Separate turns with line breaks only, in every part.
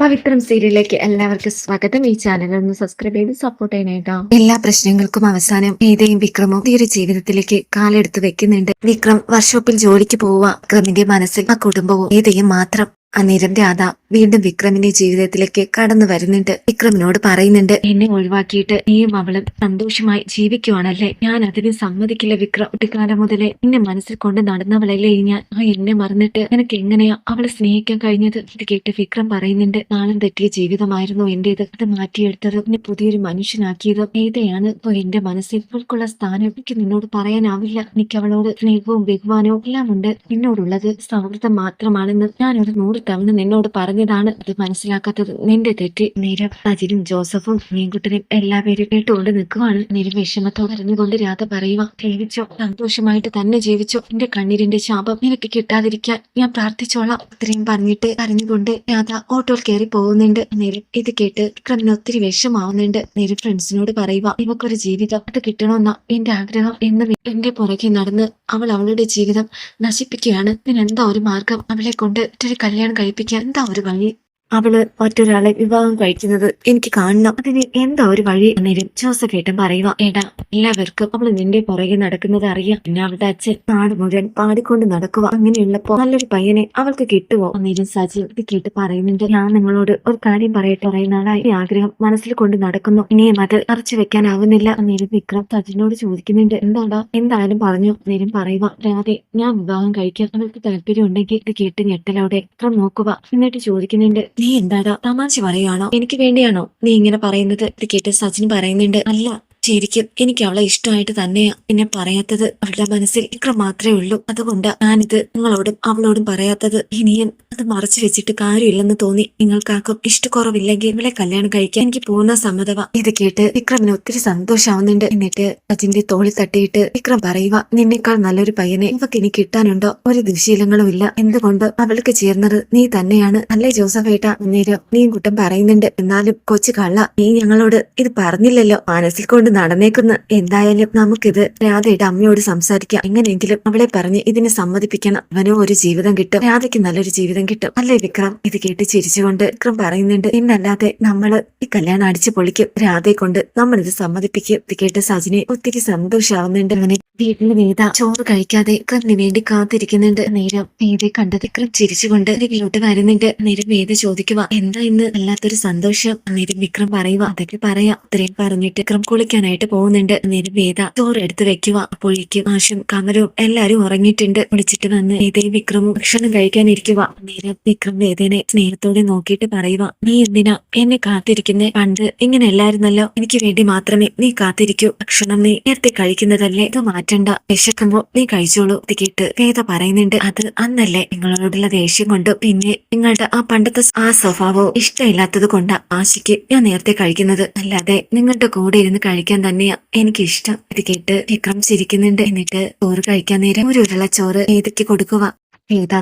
പവിത്രം സീരിയലിലേക്ക് എല്ലാവർക്കും സ്വാഗതം. ഈ ചാനൽ ഒന്ന് സബ്സ്ക്രൈബ് ചെയ്ത് സപ്പോർട്ട് ചെയ്യണേട്ടോ എല്ലാ പ്രശ്നങ്ങൾക്കും അവസാനം ഗീതയും വിക്രമും ഈ ഒരു ജീവിതത്തിലേക്ക് കാലെടുത്ത് വെക്കുന്നുണ്ട്. വിക്രം വർഷോപ്പിൽ ജോലിക്ക് പോവുക. വിക്രമിന്റെ മനസ്സിൽ ആ കുടുംബവും ഗീതയും മാത്രം അന്നേരം രാധ വീണ്ടും വിക്രമിന്റെ ജീവിതത്തിലേക്ക് കടന്നു വരുന്നുണ്ട്. വിക്രമിനോട് പറയുന്നുണ്ട് എന്നെ ഒഴിവാക്കിയിട്ട് നീയും അവളും സന്തോഷമായി ജീവിക്കുവാണല്ലേ? ഞാൻ അതിന് സമ്മതിക്കില്ല വിക്രം. കുട്ടിക്കാലം മുതലേ എന്നെ മനസ്സിൽ കൊണ്ട് നടന്നവളല്ലേ ഞാൻ? ആ എന്നെ മറന്നിട്ട് എനിക്ക് എങ്ങനെയാ അവളെ സ്നേഹിക്കാൻ കഴിഞ്ഞത്? ഇത് കേട്ട് വിക്രം പറയുന്നുണ്ട് നാളം തെറ്റിയ ജീവിതമായിരുന്നു എന്റേത്. അത് മാറ്റിയെടുത്തത് എന്നെ പുതിയൊരു മനുഷ്യനാക്കിയത് ഏതെയാണ്? എന്റെ മനസ്സിൽ ഇവൾക്കുള്ള സ്ഥാനം എനിക്ക് നിന്നോട് പറയാനാവില്ല. എനിക്ക് അവളോട് സ്നേഹവും ബഹുമാനവും എല്ലാം ഉണ്ട് നിന്നോടുള്ളത് സൗഹൃദം മാത്രമാണെന്ന് ഞാനൊരു നൂറ് തവണ നിന്നോട് പറഞ്ഞതാണ്. അത് മനസ്സിലാക്കാത്തത് നിന്റെ തെറ്റ്. നീരവ് അജിനും ജോസഫും മീൻകുട്ടനും എല്ലാവരും കേട്ടുകൊണ്ട് നിൽക്കുവാണ്. നിര വിഷമത്തോടെ അറിഞ്ഞുകൊണ്ട് രാധ പറയുക ജീവിച്ചോ സന്തോഷമായിട്ട് തന്നെ ജീവിച്ചോ. എന്റെ കണ്ണീരിന്റെ ശാപം നിനക്ക് കിട്ടാതിരിക്കാൻ ഞാൻ പ്രാർത്ഥിച്ചോളാം. ഇത്രയും പറഞ്ഞിട്ട് അറിഞ്ഞുകൊണ്ട് രാധ ഓട്ടോയിൽ കയറി പോകുന്നുണ്ട്. നിര ഇത് കേട്ട് വിക്രമിന് ഒത്തിരി വിഷമാവുന്നുണ്ട്. നിര ഫ്രണ്ട്സിനോട് പറയുക ഇവക്കൊരു ജീവിതം അത് കിട്ടണമെന്ന എന്റെ ആഗ്രഹം എന്ന് എന്റെ പുറകെ നടന്ന് അവൾ അവളുടെ ജീവിതം നശിപ്പിക്കുകയാണ്. ഇതിനെന്താ ഒരു മാർഗം? അവളെ കൊണ്ട് ഒരു കല്യാണം കഴിപ്പിക്കാൻ എന്താ ഒരു വഴി അവൾ മറ്റൊരാളെ വിവാഹം കഴിക്കുന്നത് എനിക്ക് കാണണം. അതിന് എന്താ ഒരു വഴി എന്നേരും ജോസഫ് ഏട്ടൻ പറയുക. ഏടാ എല്ലാവർക്കും അവൾ നിന്റെ പുറകെ നടക്കുന്നത് അറിയാം. പിന്നെ അവളുടെ അച്ഛൻ നാട് മുഴുവൻ പാടിക്കൊണ്ട് നടക്കുക. അങ്ങനെയുള്ളപ്പോ നല്ലൊരു പയ്യനെ അവൾക്ക് കിട്ടുവോ? അന്നേരം സജി ഇത് കേട്ട് പറയുന്നുണ്ട്. ഞാൻ നിങ്ങളോട് ഒരു കാര്യം പറയട്ടെ. പറയുന്ന ആളായി ആഗ്രഹം മനസ്സിൽ കൊണ്ട് നടക്കുന്നു. ഇനിയും അത് അറച്ചു വെക്കാനാവുന്നില്ല. അന്നേരം വിക്രം സജിനോട് ചോദിക്കുന്നുണ്ട്. എന്താടാ? എന്തായാലും പറഞ്ഞു. നേരം പറയുക രാതെ ഞാൻ വിവാഹം കഴിക്കാൻ അവൾക്ക് താല്പര്യം ഉണ്ടെങ്കിൽ ഇത് കേട്ട് ഞെട്ടലോടെ വിക്രം നോക്കുക. എന്നിട്ട് ചോദിക്കുന്നുണ്ട് നീ എന്താടാ തമാശ പറയുകയാണോ എനിക്ക് വേണ്ടിയാണോ നീ ഇങ്ങനെ പറയുന്നത്? ഇത് കേട്ട് സച്ചിൻ പറയുന്നുണ്ട്. അല്ല ശരിക്കും എനിക്ക് അവളെ ഇഷ്ടമായിട്ട് തന്നെയാ പിന്നെ പറയാത്തത് അവളുടെ മനസ്സിൽ ഇത്ര മാത്രമേ ഉള്ളൂ. അതുകൊണ്ട് ഞാനിത് നിങ്ങളോടും അവളോടും പറയാത്തത് ഇനിയും അത് മറച്ചു വെച്ചിട്ട് കാര്യമില്ലെന്ന് തോന്നി. നിങ്ങൾക്കാർക്കും ഇഷ്ടക്കുറവില്ലെങ്കിൽ ഇവളെ കല്യാണം കഴിക്കാൻ എനിക്ക് പൂർണ സമ്മതവ. ഇത് കേട്ട് വിക്രമിന് ഒത്തിരി സന്തോഷാവുന്നുണ്ട് എന്നിട്ട് അജിന്റെ തോളി തട്ടിയിട്ട് വിക്രം പറയുക നിന്നേക്കാൾ നല്ലൊരു പയ്യനെ ഇവക്ക് ഇനി കിട്ടാനുണ്ടോ? ഒരു ദുശീലങ്ങളും ഇല്ല എന്തുകൊണ്ട് അവൾക്ക് ചേർന്നത് നീ തന്നെയാണ്. അല്ലേ ജോസഫ് ഏട്ട അന്നേരം നീയും കുട്ടം പറയുന്നുണ്ട്. എന്നാലും കൊച്ചു കള്ള നീ ഞങ്ങളോട് ഇത് പറഞ്ഞില്ലല്ലോ. മനസ്സിൽ കൊണ്ട് നടന്നേക്കുന്ന. എന്തായാലും നമുക്കിത് രാധയുടെ അമ്മയോട് സംസാരിക്കാം. എങ്ങനെയെങ്കിലും അവളെ പറഞ്ഞ് ഇതിനെ സമ്മതിപ്പിക്കണം. അവനോ ഒരു ജീവിതം കിട്ടും. രാധയ്ക്ക് നല്ലൊരു ജീവിതം കിട്ടും. അല്ലേ വിക്രം? ഇത് കേട്ട് ചിരിച്ചുകൊണ്ട് വിക്രം പറയുന്നുണ്ട് ഇന്നല്ലാതെ നമ്മൾ ഈ കല്യാണം അടിച്ചു പൊളിക്കും. രാധയെ കൊണ്ട് നമ്മളിത് സമ്മതിപ്പിക്കും. ഇത് കേട്ട് സജിനെ ഒത്തിരി സന്തോഷാവുന്നുണ്ട്. അങ്ങനെ വീട്ടിൽ നീത ചോറ് കഴിക്കാതെ വിക്രമിന് വേണ്ടി കാത്തിരിക്കുന്നുണ്ട്. നേരം വേദയെ കണ്ടത് വിക്രം ചിരിച്ചുകൊണ്ട് വീട്ടിലോട്ട് വരുന്നുണ്ട്. നേരം വേദ ചോദിക്കുക എന്താ ഇന്ന് അല്ലാത്തൊരു സന്തോഷം? നേരം വിക്രം പറയുക അതൊക്കെ പറയാം. ഇത്രയും പറഞ്ഞിട്ട് വിക്രം കുളിക്കാനായിട്ട് പോകുന്നുണ്ട്. നേരം വേദ ചോറ് എടുത്ത് വെക്കുക. അപ്പോഴേക്കും ആശും കമലും എല്ലാരും ഉറങ്ങിയിട്ടുണ്ട്. വിളിച്ചിട്ട് വന്ന് വേദയും വിക്രമും ഭക്ഷണം കഴിക്കാനിരിക്കുക നേരം വിക്രം വേദനെ സ്നേഹത്തോടെ നോക്കിയിട്ട് പറയുക നീ എന്തിനാ എന്നെ കാത്തിരിക്കുന്നേ? പണ്ട് ഇങ്ങനെ അല്ലായിരുന്നല്ലോ. എനിക്ക് വേണ്ടി മാത്രമേ നീ കാത്തിരിക്കൂ. ഭക്ഷണം നീ നേരത്തെ കഴിക്കുന്നതല്ലേ? ഇത് മാറ്റണ്ട. വിശക്കുമ്പോ നീ കഴിച്ചോളൂ. ഇത് കേട്ട് വേദ പറയുന്നുണ്ട് അത് അന്നല്ലേ നിങ്ങളോടുള്ള ദേഷ്യം കൊണ്ട് പിന്നെ നിങ്ങളുടെ ആ പണ്ടത്തെ ആ സ്വഭാവവും ഇഷ്ടമില്ലാത്തത് കൊണ്ടാ ആശയ്ക്ക് ഞാൻ നേരത്തെ കഴിക്കുന്നത്. അല്ലാതെ നിങ്ങളുടെ കൂടെ ഇരുന്ന് കഴിക്കാൻ തന്നെയാ എനിക്ക് ഇഷ്ടം ഇത് കേട്ട് വിക്രം ചിരിക്കുന്നുണ്ട്. എന്നിട്ട് ചോറ് കഴിക്കാൻ നേരം ഒരു ഉരുള ചോറ് ഏതൊക്കെ കൊടുക്കുക വേദ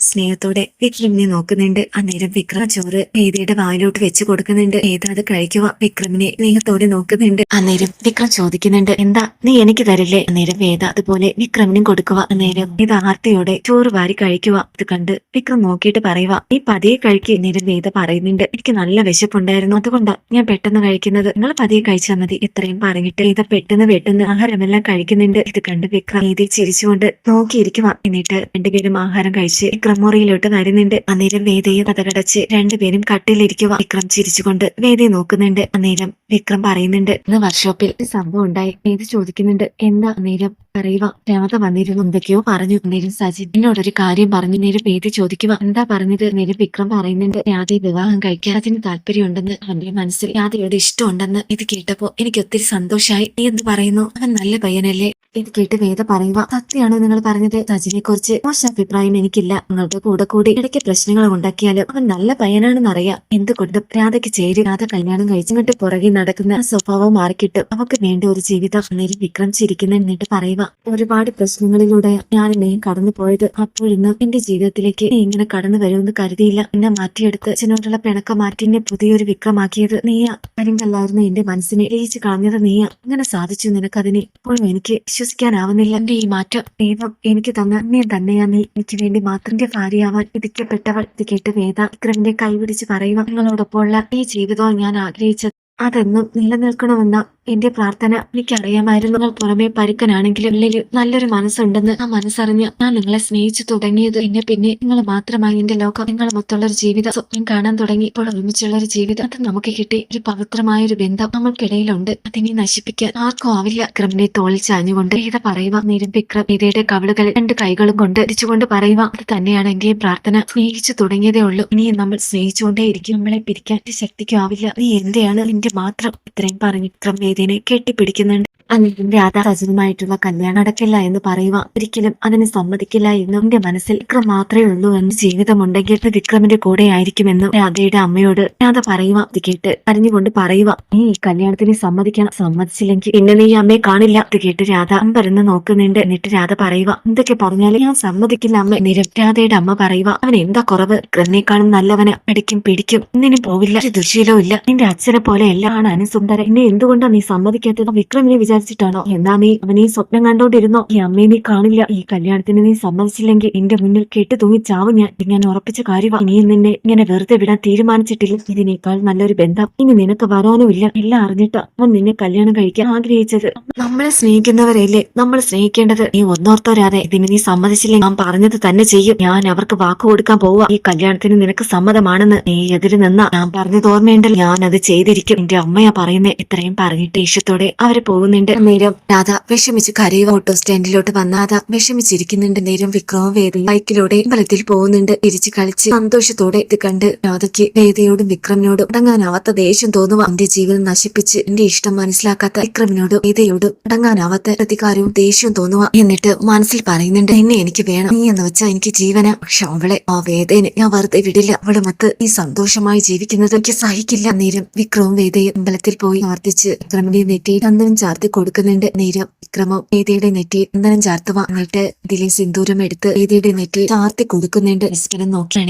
സ്നേഹത്തോടെ വിക്രമിനെ നോക്കുന്നുണ്ട്. അന്നേരം വിക്രം ചോറ് വേദയുടെ വായിലോട്ട് വെച്ച് കൊടുക്കുന്നുണ്ട്. വേദ അത് കഴിക്കുക? വിക്രമിനെ സ്നേഹത്തോടെ നോക്കുന്നുണ്ട്. അന്നേരം വിക്രം ചോദിക്കുന്നുണ്ട് എന്താ? നീ എനിക്ക് തരില്ലേ? അന്നേരം വേദ അതുപോലെ വിക്രമിനും കൊടുക്കുക. അന്നേരം ഇത് ആർത്തിയോടെ ചോറ് വാരി കഴിക്കുക. ഇത് കണ്ട് വിക്രം നോക്കിയിട്ട് പറയുക നീ പതിയെ കഴിക്കുക അന്നേരം വേദ പറയുന്നുണ്ട് എനിക്ക് നല്ല വിശപ്പുണ്ടായിരുന്നു. അതുകൊണ്ടാ ഞാൻ പെട്ടെന്ന് കഴിക്കുന്നത്. നിങ്ങൾ പതിയെ കഴിച്ചാൽ മതി. ഇത്രയും പറഞ്ഞിട്ട് വേദ പെട്ടെന്ന് പെട്ടെന്ന് ആഹാരമെല്ലാം കഴിക്കുന്നുണ്ട്. ഇത് കണ്ട് വിക്രം നീതി ചിരിച്ചുകൊണ്ട് നോക്കിയിരിക്കുക എന്നിട്ട് രണ്ടുപേരും ആഹാരം കഴിച്ച് വിക്രം മുറിയിലോട്ട് വരുന്നുണ്ട്. അന്നേരം വേദയെ കഥകടച്ച് രണ്ടുപേരും കട്ടിലിരിക്കുക വിക്രം ചിരിച്ചുകൊണ്ട് വേദയെ നോക്കുന്നുണ്ട്. അന്നേരം വിക്രം പറയുന്നുണ്ട് ഇന്ന് വർക്ക്ഷോപ്പിൽ സംഭവം ഉണ്ടായി. വേദ ചോദിക്കുന്നുണ്ട് എന്താ? അന്നേരം പറയുക രമത വന്നിരുന്നു എന്തൊക്കെയോ പറഞ്ഞു. നേരം സജിൻ എന്നോടൊരു കാര്യം പറഞ്ഞു. നേരം വേദി ചോദിക്കുക എന്താ പറഞ്ഞത്? നേരം വിക്രം പറയുന്നുണ്ട് രാധയെ വിവാഹം കഴിക്കാൻ അതിന് താല്പര്യമുണ്ടെന്ന് അവന്റെ മനസ്സിൽ രാധയോട് ഇഷ്ടമുണ്ടെന്ന് ഇത് കേട്ടപ്പോ എനിക്ക് ഒത്തിരി സന്തോഷമായി നീ എന്ത് പറയുന്നു? അവൻ നല്ല പയ്യനല്ലേ? ഇത് കേട്ട് വേദ പറയുക സത്യാണോ നിങ്ങൾ പറഞ്ഞത്? സജിനെ കുറിച്ച് മോശം അഭിപ്രായം എനിക്കില്ല. നിങ്ങളുടെ കൂടെ കൂടി ഇടയ്ക്ക് പ്രശ്നങ്ങൾ ഉണ്ടാക്കിയാലും അവൻ നല്ല പയ്യനാണെന്ന് അറിയാം. എന്തുകൊണ്ടും രാധയ്ക്ക് ചേരി രാധ കല്യാണം കഴിച്ചിട്ട് പുറകെ നടക്കുന്ന സ്വഭാവം മാറിക്കിട്ടും. അവക്ക് വേണ്ട ഒരു ജീവിതം അന്നേരം വിക്രം ചിരിക്കുന്ന എന്നിട്ട് പറയുക ഒരുപാട് പ്രശ്നങ്ങളിലൂടെ ഞാൻ എന്നെയും കടന്നു പോയത്. അപ്പോഴിന്ന് എന്റെ ജീവിതത്തിലേക്ക് നീ ഇങ്ങനെ കടന്നു വരുമെന്ന് കരുതിയില്ല. എന്നെ മാറ്റിയെടുത്ത് അച്ഛനോടുള്ള പിണക്ക മാറ്റി എന്നെ പുതിയൊരു വിക്രമാക്കിയത് നീയാ. കരിങ്കല്ലായിരുന്നു എന്റെ മനസ്സിനെ ജയിച്ചു കളഞ്ഞത് നീയാ. അങ്ങനെ സാധിച്ചു നിനക്കതിനെ. ഇപ്പോഴും എനിക്ക് വിശ്വസിക്കാനാവുന്നില്ല. എന്റെ ഈ മാറ്റം ദൈവം എനിക്ക് തന്ന. നീ തന്നെയാ നീ. നീ എനിക്ക് വേണ്ടി മാത്രന്റെ ഭാര്യയാവാൻ വിധിക്കപ്പെട്ടവൾ ഇത് കേട്ട് വേദ വിക്രമിന്റെ കൈപിടിച്ച് പറയുക. നിങ്ങളോടൊപ്പമുള്ള ഈ ജീവിതവും ഞാൻ ആഗ്രഹിച്ചത്. അതെന്നും നിലനിൽക്കണമെന്ന എന്റെ പ്രാർത്ഥന എനിക്കറിയാമായിരുന്നു. നിങ്ങൾ പുറമെ പരുക്കനാണെങ്കിലും ഉള്ളിൽ നല്ലൊരു മനസ്സുണ്ടെന്ന് ആ മനസ്സറിഞ്ഞ് ഞാൻ നിങ്ങളെ സ്നേഹിച്ചു തുടങ്ങിയത്. എന്നെ പിന്നെ നിങ്ങൾ മാത്രമായി എന്റെ ലോകം നിങ്ങൾ മൊത്തമുള്ള ഒരു ജീവിതം സ്വപ്നം കാണാൻ തുടങ്ങി. ഇപ്പോൾ ഒരുമിച്ചുള്ള ഒരു ജീവിതം. അത് നമുക്ക് കിട്ടി ഒരു പവിത്രമായ ഒരു ബന്ധം നമ്മൾക്കിടയിലുണ്ട്. അതിനെ നശിപ്പിക്കാൻ ആർക്കും ആവില്ല. വിക്രമിനെ തോളിൽ ചാഞ്ഞുകൊണ്ട് വേദ പറയുക നേരം വിക്രം വേദയുടെ കവിളുകൾ രണ്ട് കൈകളും കൊണ്ട് തിരിച്ചുകൊണ്ട് പറയുക അത് തന്നെയാണ് എന്റെ പ്രാർത്ഥന. സ്നേഹിച്ചു തുടങ്ങിയതേ ഉള്ളൂ. ഇനിയും നമ്മൾ സ്നേഹിച്ചുകൊണ്ടേയിരിക്കും. നമ്മളെ പിരിക്കാൻ ശക്തിക്കും ആവില്ല. നീ എന്റെയാണ് നിന്റെ മാത്രം ഇത്രയും പറഞ്ഞു വിക്രം വേദിനെ കെട്ടിപ്പിടിക്കുന്നുണ്ട്. അനിലിന്റെ രാധ സജനമായിട്ടുള്ള കല്യാണം അടക്കില്ല എന്ന് പറയുക ഒരിക്കലും അതിന് സമ്മതിക്കില്ല എന്നും എന്റെ മനസ്സിൽ വിക്രം മാത്രമേ ഉള്ളൂ എന്ന് ജീവിതമുണ്ടെങ്കിൽ അത് വിക്രമിന്റെ കൂടെ ആയിരിക്കുമെന്നും രാധയുടെ അമ്മയോട് രാധ പറയുക ഇത് കേട്ട് അറിഞ്ഞുകൊണ്ട് പറയുക നീ ഈ കല്യാണത്തിന് സമ്മതിക്കണം. സമ്മതിച്ചില്ലെങ്കിൽ പിന്നെ നീ അമ്മയെ കാണില്ല. ഇത് കേട്ട് രാധ അമ്പരന്ന് നോക്കുന്നുണ്ട്. എന്നിട്ട് രാധ പറയുക എന്തൊക്കെ പറഞ്ഞാലും ഞാൻ സമ്മതിക്കില്ല അമ്മ. നിരം രാധയുടെ അമ്മ പറയുക അവൻ എന്താ കുറവ്? വിക്രമിനെക്കാളും നല്ലവന് അടിക്കും പിടിക്കും. ഇന്നിനും പോവില്ല. ദുശീലവും ഇല്ല. നിന്റെ അച്ഛനെ പോലെ എല്ലാം ആണ് അനുസുന്ദരൻ. എന്നെ എന്തുകൊണ്ടാണ് നീ സമ്മതിക്കാത്തത്? വിക്രമിനെ വിചാരിച്ചിട്ടാണോ? എന്നാ നീ അവനെ സ്വപ്നം കണ്ടോണ്ടിരുന്നോ? ഈ അമ്മയെ നീ കാണില്ല. ഈ കല്യാണത്തിന് നീ സമ്മതിച്ചില്ലെങ്കിൽ എന്റെ മുന്നിൽ കെട്ടു തൂങ്ങി ചാവും ഞാൻ. ഇത് ഞാൻ ഉറപ്പിച്ച കാര്യമാണ് ഇനിയും നിന്നെ ഇങ്ങനെ വെറുതെ വിടാൻ തീരുമാനിച്ചിട്ടില്ല. ഇതിനേക്കാൾ നല്ലൊരു ബന്ധം. ഇനി നിനക്ക് വരാനും ഇല്ല എല്ലാം അറിഞ്ഞിട്ട് അവൻ നിന്നെ കല്യാണം കഴിക്കാൻ ആഗ്രഹിച്ചത്. നമ്മളെ സ്നേഹിക്കുന്നവരല്ലേ? നമ്മൾ സ്നേഹിക്കേണ്ടത്. നീ ഒന്നോർത്തോരാതെ. ഇതിന് നീ സമ്മതിച്ചില്ലെങ്കിൽ ഞാൻ പറഞ്ഞത് തന്നെ ചെയ്യും. ഞാൻ അവർക്ക് വാക്ക് കൊടുക്കാൻ പോവുക ഈ കല്യാണത്തിന് നിനക്ക് സമ്മതമാണെന്ന് നീ എതിര് നിന്ന. ഞാൻ പറഞ്ഞത് ഓർമ്മയുണ്ടല്ലോ. ഞാൻ അത് ചെയ്തിരിക്കും. എന്റെ അമ്മയാ പറയുന്നേ. ഇത്രയും പറഞ്ഞിട്ട് ഇഷ്ടത്തോടെ അവരെ പോകുന്നുണ്ട് നേരം രാധ വിഷമിച്ച് കരയുക ഓട്ടോ സ്റ്റാൻഡിലോട്ട് വന്ന രാധ വിഷമിച്ചിരിക്കുന്നുണ്ട്. നേരം വിക്രമ വേദി ബൈക്കിലൂടെ അമ്പലത്തിൽ പോകുന്നുണ്ട്. തിരിച്ച് കളിച്ച് സന്തോഷത്തോടെ ഇത് കണ്ട് രാധയ്ക്ക് വേദയോടും വിക്രമിനോടും അടങ്ങാനാവാത്ത ദേഷ്യം തോന്നുക എന്റെ ജീവിതം നശിപ്പിച്ച് എന്റെ ഇഷ്ടം മനസ്സിലാക്കാത്ത വിക്രമിനോടും വേദയോടും അടങ്ങാനാവാത്ത പ്രതികാരവും ദേഷ്യവും തോന്നുക എന്നിട്ട് മനസ്സിൽ പറയുന്നുണ്ട് എന്നെ എനിക്ക് വേണം. നീ എന്ന് വെച്ചാൽ എനിക്ക് ജീവന. പക്ഷെ അവളെ ആ വേദനെ ഞാൻ വെറുതെ വിടില്ല. അവളെ മൊത്ത് ഈ സന്തോഷമായി ജീവിക്കുന്നത് എനിക്ക് സഹിക്കില്ല. നേരം വിക്രവും വേദയും അമ്പലത്തിൽ പോയി ആർത്തിച്ച് വിക്രമിനെ നെറ്റി ചന്ദനം ചാർത്തി കൊടുക്കുന്നുണ്ട്. നേരം വിക്രമം വേദിയുടെ നെറ്റി ഇന്ധനം ചാർത്ത എന്നിട്ട് ഇതിലെ സിന്ദൂരം എടുത്ത് വേദിയുടെ നെറ്റി ചാർത്തി കൊടുക്കുന്നുണ്ട്. പരസ്പരം നോക്കി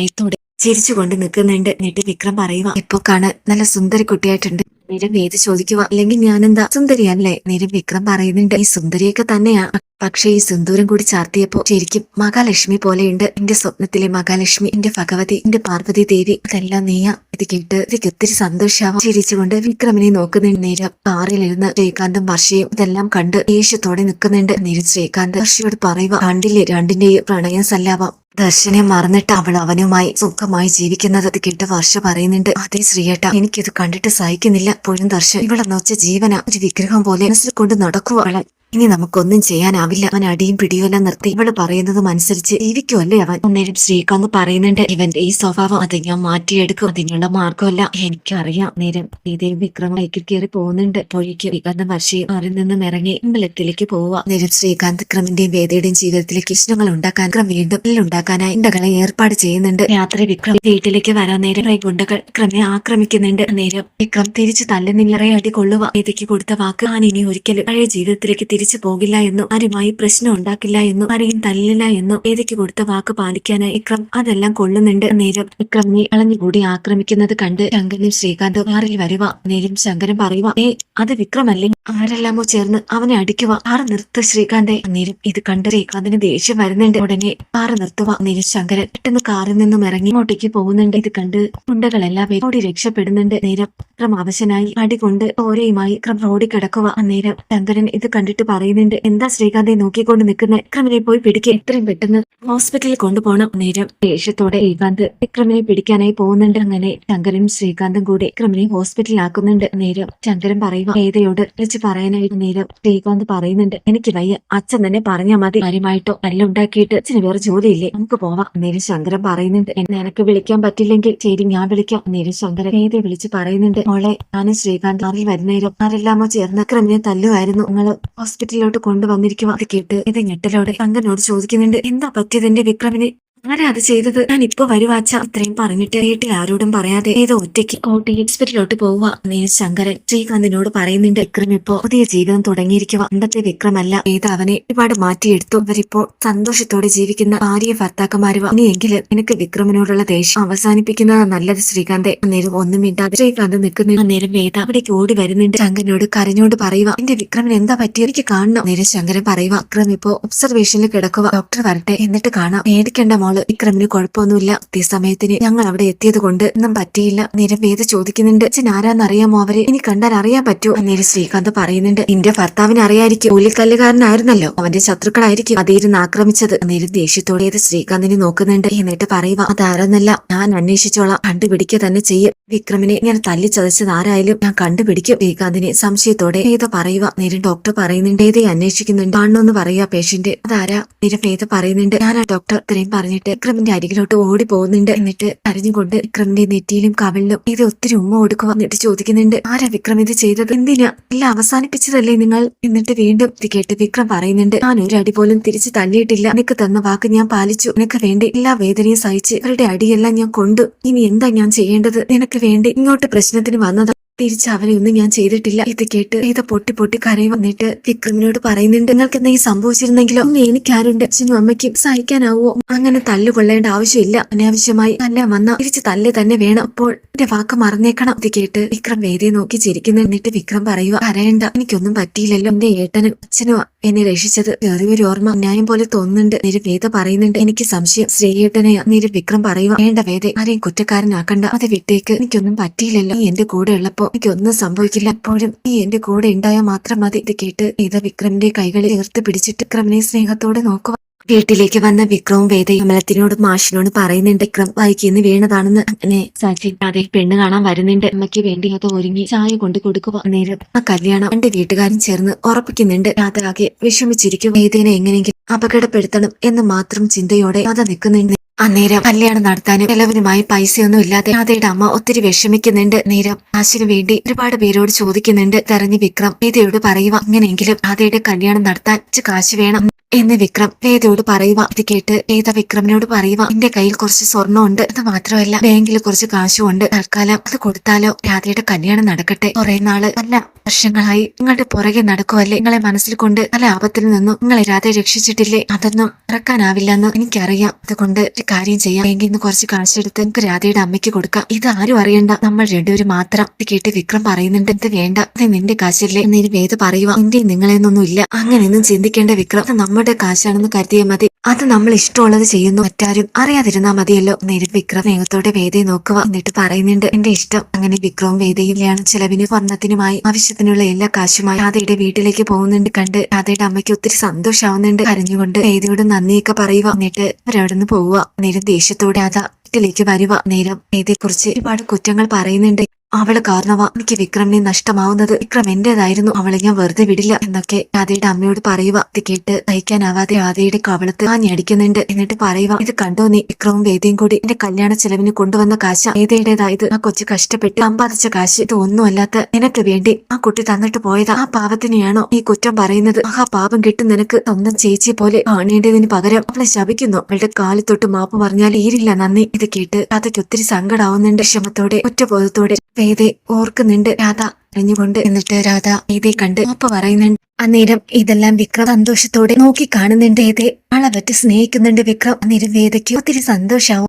ചിരിച്ചുകൊണ്ട് നിൽക്കുന്നുണ്ട്. നെറ്റി വിക്രം പറയുക ഇപ്പൊ കാണാൻ നല്ല സുന്ദരി കുട്ടിയായിട്ടുണ്ട്. നേരം വേദി ചോദിക്കുക അല്ലെങ്കിൽ ഞാനെന്താ സുന്ദരിയല്ലേ നേരം വിക്രം പറയുന്നുണ്ട് ഈ സുന്ദരിയൊക്കെ തന്നെയാ. പക്ഷേ ഈ സിന്ദൂരം കൂടി ചാർത്തിയപ്പോ ശരിക്കും മഹാലക്ഷ്മി പോലെയുണ്ട്. എന്റെ സ്വപ്നത്തിലെ മഹാലക്ഷ്മി എന്റെ ഭഗവതി എന്റെ പാർവതി ദേവി ഇതെല്ലാം നീയാ ഇത് കേട്ട് എനിക്ക് ഒത്തിരി സന്തോഷാവും ചിരിച്ചുകൊണ്ട് വിക്രമിനെ നോക്കുന്നുണ്ട് നേരം കാറിലിരുന്ന് ശ്രീകാന്തും വർഷയും ഇതെല്ലാം കണ്ട് ദേഷ്യത്തോടെ നിൽക്കുന്നുണ്ട്. നേരം ശ്രീകാന്ത് വർഷയോട് പറയുക കണ്ടില്ലേ രണ്ടിന്റെയും പ്രണയം സല്ലാവാം ദർശനെ മറന്നിട്ട് അവൾ അവനുമായി സുഖമായി ജീവിക്കുന്നത് അത് കേട്ട് വർഷ പറയുന്നുണ്ട്. അതേ ശ്രീയേട്ട എനിക്കിത് കണ്ടിട്ട് സഹിക്കുന്നില്ല. പോലും ദർശൻ ഇവളെന്ന് വെച്ച ജീവന. ഒരു വിഗ്രഹം പോലെ മനസ്സിൽ കൊണ്ട് നടക്കുക അവളെ. ഇനി നമുക്കൊന്നും ചെയ്യാനാവില്ല. അവൻ അടിയും പിടിയുമെല്ലാം നിർത്തി. ഇവൾ പറയുന്നതും അനുസരിച്ച് ജീവിക്കുമല്ലേ അവൻ? അന്നേരം ശ്രീകാന്ത് പറയുന്നുണ്ട് ഇവന്റെ ഈ സ്വഭാവം അത് ഞാൻ മാറ്റിയെടുക്കും. അതിനുള്ള മാർഗമല്ല എനിക്കറിയാം. നേരം ശ്രീദേവി വിക്രം ബൈക്കിൽ കയറി പോകുന്നുണ്ട്. പോയിക്ക് ശ്രീകാന്ത് വർഷി മാറി നിന്നും ഇറങ്ങി അമ്പലത്തിലേക്ക് പോവുക. നേരം ശ്രീകാന്ത് വിക്രമിന്റെയും വേദയുടെയും ജീവിതത്തിലെ കൃഷ്ണങ്ങൾ ഉണ്ടാക്കാൻ വിക്രം വീണ്ടും ഉണ്ടാക്കാനായി ഇണ്ടകളെ ഏർപ്പാട് ചെയ്യുന്നുണ്ട്. രാത്രി വിക്രം വീട്ടിലേക്ക് വരാൻ നേരം ഗുണ്ടകൾ വിക്രമെ ആക്രമിക്കുന്നുണ്ട്. നേരം വിക്രം തിരിച്ചു തല്ലുന്നില്ലറെ അടി കൊള്ളുക. വേദയ്ക്ക് കൊടുത്ത വാക്ക് ഞാൻ ഇനി ഒരിക്കലും പഴയ ജീവിതത്തിലേക്ക് തിരിച്ചു പോകില്ല എന്നും ആരുമായി പ്രശ്നം ഉണ്ടാക്കില്ല എന്നും ആരെയും തല്ലില്ല എന്നും ഏതയ്ക്ക് കൊടുത്ത വാക്ക് പാലിക്കാനായി ഇക്രം അതെല്ലാം കൊള്ളുന്നുണ്ട്. നേരം ഇക്രമിനെ അളഞ്ഞുകൂടി ആക്രമിക്കുന്നത് കണ്ട് ശങ്കരനും ശ്രീകാന്ത് ആറിൽ വരുക. നേരം ശങ്കരൻ പറയുക ഏ അത് വിക്രമല്ലേ? ആരെല്ലാമോ ചേർന്ന് അവനെ അടിക്കുക. ആറ് നിർത്തു ശ്രീകാന്തെ. നേരം ഇത് കണ്ട് ശ്രീകാന്തിന് ദേഷ്യം വരുന്നുണ്ട്. ഉടനെ ആറ് നിർത്തുക. നേരം ശങ്കരൻ പെട്ടെന്ന് കാറിൽ നിന്നും ഇറങ്ങി ഇങ്ങോട്ടേക്ക് പോകുന്നുണ്ട്. ഇത് കണ്ട് ഗുണ്ടകളെല്ലാം ഓടി രക്ഷപ്പെടുന്നുണ്ട്. നേരം വിക്രം അവശനായി അടികൊണ്ട് ഓരയുമായി വിക്രം റോഡിൽ കിടക്കുക. നേരം ശങ്കരൻ ഇത് കണ്ടിട്ട് പറയുന്നുണ്ട്. എന്താ ശ്രീകാന്തെ നോക്കിക്കൊണ്ട് നിൽക്കുന്ന വിക്രമിനെ പോയി പിടിക്കുക എത്രയും പെട്ടെന്ന് ഹോസ്പിറ്റലിൽ കൊണ്ടുപോകണം നേരം ദേഷ്യത്തോടെ ശ്രീകാന്ത് വിക്രമിനെ പിടിക്കാനായി പോകുന്നുണ്ട് അങ്ങനെ ശങ്കരനും ശ്രീകാന്തും കൂടി വിക്രമിനെ ഹോസ്പിറ്റലിൽ ആക്കുന്നുണ്ട്. നേരം ശങ്കരൻ പറയുക ഏതയോട് വിളിച്ച് പറയാനായിട്ട് നേരം ശ്രീകാന്ത് പറയുന്നുണ്ട്. എനിക്ക് വയ്യ. അച്ഛൻ തന്നെ പറഞ്ഞാൽ മതി. കാര്യമായിട്ടോ? നല്ല ഉണ്ടാക്കിയിട്ട് അച്ഛന് വേറെ ജോലിയില്ലേ? നമുക്ക് പോവാം. നേരം ശങ്കരൻ പറയുന്നുണ്ട്. എന്നെ എനിക്ക് വിളിക്കാൻ പറ്റില്ലെങ്കിൽ ശരി ഞാൻ വിളിക്കാം. നേരം ശങ്കരൻ ഏതെ വിളിച്ച് പറയുന്നുണ്ട്. മോളെ ഞാനും ശ്രീകാന്ത് കാറിൽ വരുന്നേരം ആരെല്ലാമോ ചേർന്ന് വിക്രമിനെ തല്ലുമായിരുന്നു. നിങ്ങൾ ഹോസ്പിറ്റലിലോട്ട് കൊണ്ടുവന്നിരിക്കുക അത് കേട്ട് ഇത് ഞെട്ടലോടെ തങ്കനോട് ചോദിക്കുന്നുണ്ട് എന്താ പറ്റിയതിന്റെ വിക്രമിനെ ആരാ അത് ചെയ്തത്? ഞാൻ ഇപ്പൊ വരുവാച്ച അത്രയും പറഞ്ഞിട്ട് വീട്ടിൽ ആരോടും പറയാതെ ഏതോ ഒറ്റയ്ക്ക് കോട്ടി ഹോസ്പിറ്റലിലോട്ട് പോവുക നേരെ ശങ്കരൻ ശ്രീകാന്തിനോട് പറയുന്നുണ്ട് വിക്രം ഇപ്പോ പുതിയ ജീവിതം തുടങ്ങിയിരിക്കുക അന്നത്തെ വിക്രമല്ല. ഏത് അവനെ ഒരുപാട് മാറ്റിയെടുത്തു. അവരിപ്പോ സന്തോഷത്തോടെ ജീവിക്കുന്ന ഭാര്യ ഭർത്താക്കന്മാരുവ. ഇനിയെങ്കിലും എനിക്ക് വിക്രമിനോടുള്ള ദേഷ്യം അവസാനിപ്പിക്കുന്നത് നല്ലത് ശ്രീകാന്തെ. അന്നേരം ഒന്നും മിണ്ടാതെ ശ്രീകാന്ത് നിൽക്കുന്ന. അന്നേരം വേദ അവിടേക്ക് ഓടി വരുന്നുണ്ട്. ശങ്കരനോട് കരഞ്ഞോട് പറയുക എന്റെ വിക്രമിന് എന്താ പറ്റിയത് എനിക്ക് കാണണം. നേരം ശങ്കരൻ പറയുക വിക്രം ഇപ്പോ ഒബ്സർവേഷനിൽ കിടക്കുക ഡോക്ടർ വരട്ടെ. എന്നിട്ട് കാണാം. പേടിക്കേണ്ട മോൾ വിക്രമിന് കുഴപ്പമൊന്നുമില്ല. കൃത്യസമയത്തിന് ഞങ്ങൾ അവിടെ എത്തിയത് കൊണ്ട് ഒന്നും പറ്റിയില്ല. നേരം വേദ ചോദിക്കുന്നുണ്ട് അച്ഛൻ ആരാന്നറിയാമോ അവരെ? ഇനി കണ്ടാൽ അറിയാൻ പറ്റൂ അന്നേരം ശ്രീകാന്ത് പറയുന്നുണ്ട് നിന്റെ ഭർത്താവിനെ അറിയായിരിക്കും. കൂലിക്കല്ലുകാരനായിരുന്നല്ലോ അവന്റെ ശത്രുക്കളായിരിക്കും അതിരുന്ന് ആക്രമിച്ചത്. അന്നേരം ദേഷ്യത്തോടെ ശ്രീകാന്തിനെ നോക്കുന്നുണ്ട്. എന്നിട്ട് പറയുക അതാരെന്നല്ല ഞാൻ അന്വേഷിച്ചോളാം. കണ്ടുപിടിക്കുക തന്നെ ചെയ്യും. വിക്രമിനെ ഇങ്ങനെ തല്ലി ചതച്ചത് ആരായാലും ഞാൻ കണ്ടുപിടിക്കും. ശ്രീകാന്തിനെ സംശയത്തോടെ ഏതോ പറയുക നേരം ഡോക്ടർ പറയുന്നുണ്ട് ഏതേ അന്വേഷിക്കുന്നുണ്ട്. കാണണമെന്ന് പറയുക പേഷ്യന്റ് അതാരാ? നേരം ഏത് പറയുന്നുണ്ട് ഞാനാ ഡോക്ടർ ഇത്രയും പറഞ്ഞിട്ട് വിക്രമിന്റെ അരികിലോട്ട് ഓടി പോകുന്നുണ്ട്. എന്നിട്ട് അറിഞ്ഞുകൊണ്ട് വിക്രമിന്റെ നെറ്റിയിലും കവലിലും ഇത് ഒത്തിരി ഉമ്മ കൊടുക്കുക എന്നിട്ട് ചോദിക്കുന്നുണ്ട് ആരാ വിക്രം ഇത് ചെയ്തത്? എന്തിനാ? എല്ലാം അവസാനിപ്പിച്ചതല്ലേ നിങ്ങൾ? എന്നിട്ട് വീണ്ടും ഇത് കേട്ട് വിക്രം പറയുന്നുണ്ട് ഞാൻ ഒരു അടി പോലും തിരിച്ചു തള്ളിയിട്ടില്ല. നിനക്ക് തന്ന വാക്ക് ഞാൻ പാലിച്ചു. നിനക്ക് വേണ്ടി എല്ലാ വേദനയും സഹിച്ച് അവരുടെ അടിയെല്ലാം ഞാൻ കൊണ്ടു. ഇനി എന്താ ഞാൻ ചെയ്യേണ്ടത്? നിനക്ക് വേണ്ടി ഇങ്ങോട്ട് പ്രശ്നത്തിന് വന്നത് തിരിച്ച് അവനെ ഒന്നും ഞാൻ ചെയ്തിട്ടില്ല. ഇത് കേട്ട് ഇത് പൊട്ടി പൊട്ടി കരയും വന്നിട്ട് വിക്രമിനോട് പറയുന്നുണ്ട് നിങ്ങൾക്ക് എന്തെങ്കിലും സംഭവിച്ചിരുന്നെങ്കിലോ? എനിക്കാരുണ്ട്. അച്ഛനും അമ്മയ്ക്കും സഹിക്കാനാവോ അങ്ങനെ തല്ലുകൊള്ളേണ്ട ആവശ്യമില്ല. അനാവശ്യമായി തന്നെ വന്ന തിരിച്ച് തല്ല് തന്നെ വേണം. അപ്പോൾ എന്റെ വാക്ക് മറന്നേക്കണം. ഇത് കേട്ട് വിക്രം വേദിയെ നോക്കി ചിരിക്കുന്നു. എന്നിട്ട് വിക്രം പറയുക കരയണ്ട. എനിക്കൊന്നും പറ്റിയില്ലല്ലോ. എന്റെ ഏട്ടനും അച്ഛനും എന്നെ രക്ഷിച്ചത് ചെറിയൊരു ഓർമ്മ ന്യായം പോലെ തോന്നുന്നുണ്ട്. നിര വേദ പറയുന്നുണ്ട് എനിക്ക് സംശയം. ശ്രീയേട്ടനെ നിര വിക്രം പറയുക വേണ്ട വേദ. ആരെയും കുറ്റക്കാരനാക്കണ്ട. അത് വിട്ടേക്ക്. എനിക്കൊന്നും പറ്റിയില്ലല്ലോ. എന്റെ കൂടെ ഉള്ളപ്പോ എനിക്കൊന്നും സംഭവിക്കില്ല. എപ്പോഴും നീ എന്റെ കൂടെ ഉണ്ടായാൽ മാത്രം മതി. ഇത് കേട്ട് ഇത് വിക്രമിന്റെ കൈകളിൽ ചേർത്ത് പിടിച്ചിട്ട് വിക്രമിനെ സ്നേഹത്തോടെ നോക്കുക. വീട്ടിലേക്ക് വന്ന വിക്രവും വേദയും അമലത്തിനോടും മാഷിനോട് പറയുന്നുണ്ട് വിക്രം വൈകിന്ന് വീണതാണെന്ന് അങ്ങനെ സാക്ഷി അതെ പെണ്ണ് കാണാൻ വരുന്നുണ്ട്. അമ്മയ്ക്ക് വേണ്ടി അത് ഒരുങ്ങി ചായ കൊണ്ട് കൊടുക്കുക. നേരം ആ കല്യാണം എന്റെ വീട്ടുകാരും ചേർന്ന് ഉറപ്പിക്കുന്നുണ്ട്. രാത്രി ആകെ വിഷമിച്ചിരിക്കും. വേദേനെ എങ്ങനെയെങ്കിലും അപകടപ്പെടുത്തണം എന്ന് മാത്രം ചിന്തയോടെ അത് നിൽക്കുന്നുണ്ട്. അന്നേരം കല്യാണം നടത്താനും ചെലവിനുമായി പൈസയൊന്നും ഇല്ലാതെ രാധയുടെ അമ്മ ഒത്തിരി വിഷമിക്കുന്നുണ്ട്. നേരം കാശിനു വേണ്ടി ഒരുപാട് പേരോട് ചോദിക്കുന്നുണ്ട്. തെരഞ്ഞു വിക്രം വേദയോട് പറയുക അങ്ങനെയെങ്കിലും രാധയുടെ കല്യാണം നടത്താൻ കാശ് വേണം. എന്ന് വിക്രം വേദയോട് പറയുക ഇത് കേട്ട് വേദ വിക്രമിനോട് പറയുക എന്റെ കയ്യിൽ കുറച്ച് സ്വർണമുണ്ട്. അത് മാത്രമല്ല ബാങ്കിൽ കുറച്ച് കാശും ഉണ്ട് തൽക്കാലം അത് കൊടുത്താലോ? രാധയുടെ കല്യാണം നടക്കട്ടെ. കുറെ നാൾ നല്ല വർഷങ്ങളായി. നിങ്ങളുടെ പുറകെ നടക്കുവല്ലേ? നിങ്ങളെ മനസ്സിൽ കൊണ്ട് പല ആപത്തിൽ നിന്നും. നിങ്ങളെ രാധയെ രക്ഷിച്ചിട്ടില്ലേ? അതൊന്നും മറക്കാനാവില്ലെന്ന് എനിക്കറിയാം. അതുകൊണ്ട് ഒരു കാര്യം ചെയ്യാം. ബാങ്കിൽ നിന്ന് കുറച്ച് കാശെടുത്ത് നമുക്ക് രാധയുടെ അമ്മയ്ക്ക് കൊടുക്കാം. ഇത് ആരും അറിയണ്ട. നമ്മൾ രണ്ടുപേരും മാത്രം. ഇത് കേട്ട് വിക്രം പറയുന്നുണ്ട്. ഇത് വേണ്ട. അത് നിന്റെ കാശല്ലേ? എന്നൊരു വേദ പറയുക നിന്റെ നിങ്ങളെന്നൊന്നും ഇല്ല അങ്ങനെയൊന്നും ചിന്തിക്കേണ്ട വിക്രം. അത് നമ്മുടെ കാശാണെന്ന് കരുതിയാൽ മതി. അത് നമ്മൾ ഇഷ്ടമുള്ളത് ചെയ്യുന്നു. മറ്റാരും അറിയാതിരുന്നാ മതിയല്ലോ. നേരിട്ട് വിക്രം സ്നേഹത്തോടെ വേദയെ നോക്കുക എന്നിട്ട് പറയുന്നുണ്ട് എന്റെ ഇഷ്ടം. അങ്ങനെ വിക്രവും വേദയിലാണ് ചെലവിന് വർണത്തിനുമായി ആവശ്യത്തിനുള്ള എല്ലാ കാശുമായി രാധയുടെ വീട്ടിലേക്ക് പോകുന്നുണ്ട് കണ്ട് രാധയുടെ അമ്മയ്ക്ക് ഒത്തിരി സന്തോഷാവുന്നുണ്ട്. കരഞ്ഞുകൊണ്ട് വേദയോട് നന്ദിയൊക്കെ പറയുക. എന്നിട്ട് അവരവിടുന്ന് പോവുക. നേരം ദേഷ്യത്തോടെ രാധ വീട്ടിലേക്ക് വരുക. നേരം വേദയെക്കുറിച്ച് ഒരുപാട് കുറ്റങ്ങൾ പറയുന്നുണ്ട്. അവൾ കാരണമാ എനിക്ക് വിക്രമിനെ നഷ്ടമാവുന്നത് വിക്രം എന്റേതായിരുന്നു. അവളെ ഞാൻ വെറുതെ വിടില്ല എന്നൊക്കെ രാധയുടെ അമ്മയോട് പറയുക ഇത് കേട്ട് സഹിക്കാനാവാതെ രാധയുടെ കവളത്ത് ആഞ്ഞി ഞടിക്കുന്നുണ്ട് എന്നിട്ട് പറയുക ഇത് കണ്ടോ നീ? വിക്രവും വേദയും കൂടി എന്റെ കല്യാണ ചെലവിന് കൊണ്ടുവന്ന കാശ. വേദയുടേതായത് ആ കൊച്ചു കഷ്ടപ്പെട്ട് സമ്പാദിച്ച കാശ്. ഇത് ഒന്നുമല്ലാത്ത നിനക്ക് വേണ്ടി ആ കുട്ടി തന്നിട്ട് പോയത്. ആ പാവത്തിനെയാണോ ഈ കുറ്റം പറയുന്നത്? ആ പാപം കിട്ടും നിനക്ക് സ്വന്തം ചേച്ചിയെ പോലെ കാണേണ്ടതിന് പകരം അവളെ ശപിക്കുന്നു. അവളുടെ കാലിൽ തൊട്ട് മാപ്പ് പറഞ്ഞാൽ ഈരില്ല നന്ദി. ഇത് കേട്ട് രാധയ്ക്ക് ഒത്തിരി സങ്കടാവുന്നുണ്ട്. ക്ഷമത്തോടെ ഒറ്റബോധത്തോടെ വേദയെ ഓർക്കുന്നുണ്ട് രാധ. അറിഞ്ഞുകൊണ്ട് എന്നിട്ട് രാധ വേദയെ കണ്ട് അപ്പ പറയുന്നുണ്ട്. അന്നേരം ഇതെല്ലാം വിക്രം സന്തോഷത്തോടെ നോക്കി കാണുന്നുണ്ട് ഏതേ പറ്റി സ്നേഹിക്കുന്നുണ്ട് വിക്രം. അന്നേരം വേദയ്ക്ക് ഒത്തിരി സന്തോഷാവും.